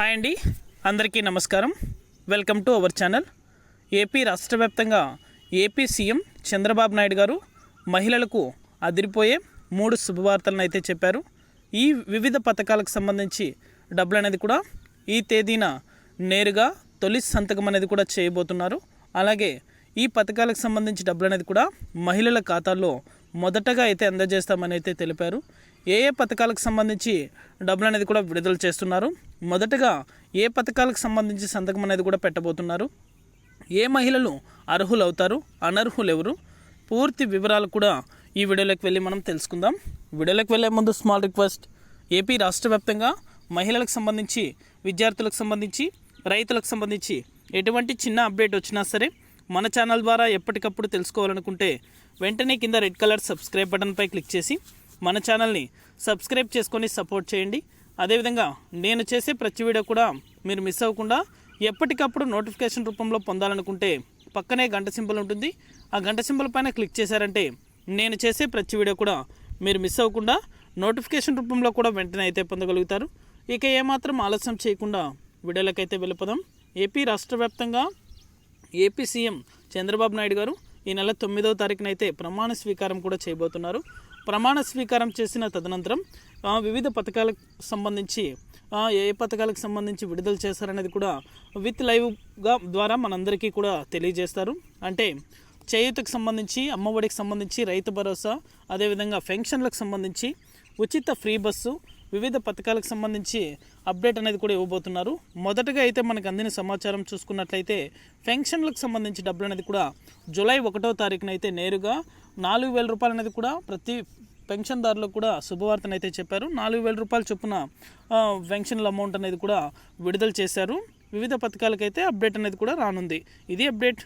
Hi అండి. అందరికీ నమస్కారం. Welcome to our channel. AP రాష్ట్ర వ్యాప్తంగా ఏపీ సీఎం చంద్రబాబు నాయుడు గారు మహిళలకు అదిరిపోయే మూడు శుభవార్తలను అయితే చెప్పారు. ఈ వివిధ పథకాలకు సంబంధించి డబ్బులు అనేది కూడా ఈ తేదీన నేరుగా తొలి సంతకం అనేది కూడా చేయబోతున్నారు. అలాగే ఈ పథకాలకు సంబంధించి డబ్బులు అనేది కూడా మహిళల ఖాతాల్లో మొదటగా అయితే అందజేస్తామని అయితే తెలిపారు. ఏ ఏ పథకాలకు సంబంధించి డబ్బులు అనేది కూడా విడుదల చేస్తున్నారు? మొదటగా ఏ పథకాలకు సంబంధించి సంతకం అనేది కూడా పెట్టబోతున్నారు? ఏ మహిళలు అర్హులు అవుతారు అనర్హులు ఎవరు పూర్తి వివరాలు కూడా ఈ వీడియోలోకి వెళ్ళి మనం తెలుసుకుందాం. వీడియోలోకి వెళ్ళే ముందు స్మాల్ రిక్వెస్ట్. ఏపీ రాష్ట్ర వ్యాప్తంగా మహిళలకు సంబంధించి విద్యార్థులకు సంబంధించి రైతులకు సంబంధించి ఎటువంటి చిన్న అప్డేట్ వచ్చినా సరే మన ఛానల్ ద్వారా ఎప్పటికప్పుడు తెలుసుకోవాలనుకుంటే వెంటనే కింద రెడ్ కలర్ సబ్స్క్రైబ్ బటన్పై క్లిక్ చేసి మన ఛానల్ని సబ్స్క్రైబ్ చేసుకొని సపోర్ట్ చేయండి. అదేవిధంగా నేను చేసే ప్రతి వీడియో కూడా మీరు మిస్ అవ్వకుండా ఎప్పటికప్పుడు నోటిఫికేషన్ రూపంలో పొందాలనుకుంటే పక్కనే గంట సింబల్ ఉంటుంది. ఆ గంట సింబల్ పైన క్లిక్ చేశారంటే నేను చేసే ప్రతి వీడియో కూడా మీరు మిస్ అవ్వకుండా నోటిఫికేషన్ రూపంలో కూడా వెంటనే అయితే పొందగలుగుతారు. ఇక ఏమాత్రం ఆలస్యం చేయకుండా వీడియోలకైతే వెళ్ళిపోదాం. ఏపీ రాష్ట్ర వ్యాప్తంగా ఏపీ సీఎం చంద్రబాబు నాయుడు గారు ఈ నెల తొమ్మిదవ తారీఖునైతే ప్రమాణ స్వీకారం కూడా చేయబోతున్నారు. ప్రమాణ స్వీకారం చేసిన తదనంతరం వివిధ పథకాలకు సంబంధించి ఏ ఏ పథకాలకు సంబంధించి విడుదల చేశారనేది కూడా విత్ లైవ్గా ద్వారా మనందరికీ కూడా తెలియజేస్తారు. అంటే చేయూతకు సంబంధించి అమ్మఒడికి సంబంధించి రైతు భరోసా అదేవిధంగా పెన్షన్లకు సంబంధించి ఉచిత ఫ్రీ బస్సు వివిధ పథకాలకు సంబంధించి అప్డేట్ అనేది కూడా ఇవ్వబోతున్నారు. మొదటగా అయితే మనకు అందిన సమాచారం చూసుకున్నట్లయితే పెన్షన్లకు సంబంధించి డబ్బులు అనేది కూడా జూలై ఒకటో తారీఖున అయితే నేరుగా నాలుగు వేల రూపాయలు అనేది కూడా ప్రతి పెన్షన్దారులకు కూడా శుభవార్తను అయితే చెప్పారు. నాలుగు వేల రూపాయల చొప్పున పెన్షన్ల అమౌంట్ అనేది కూడా విడుదల చేశారు. వివిధ పథకాలకైతే అప్డేట్ అనేది కూడా రానుంది. ఇది అప్డేట్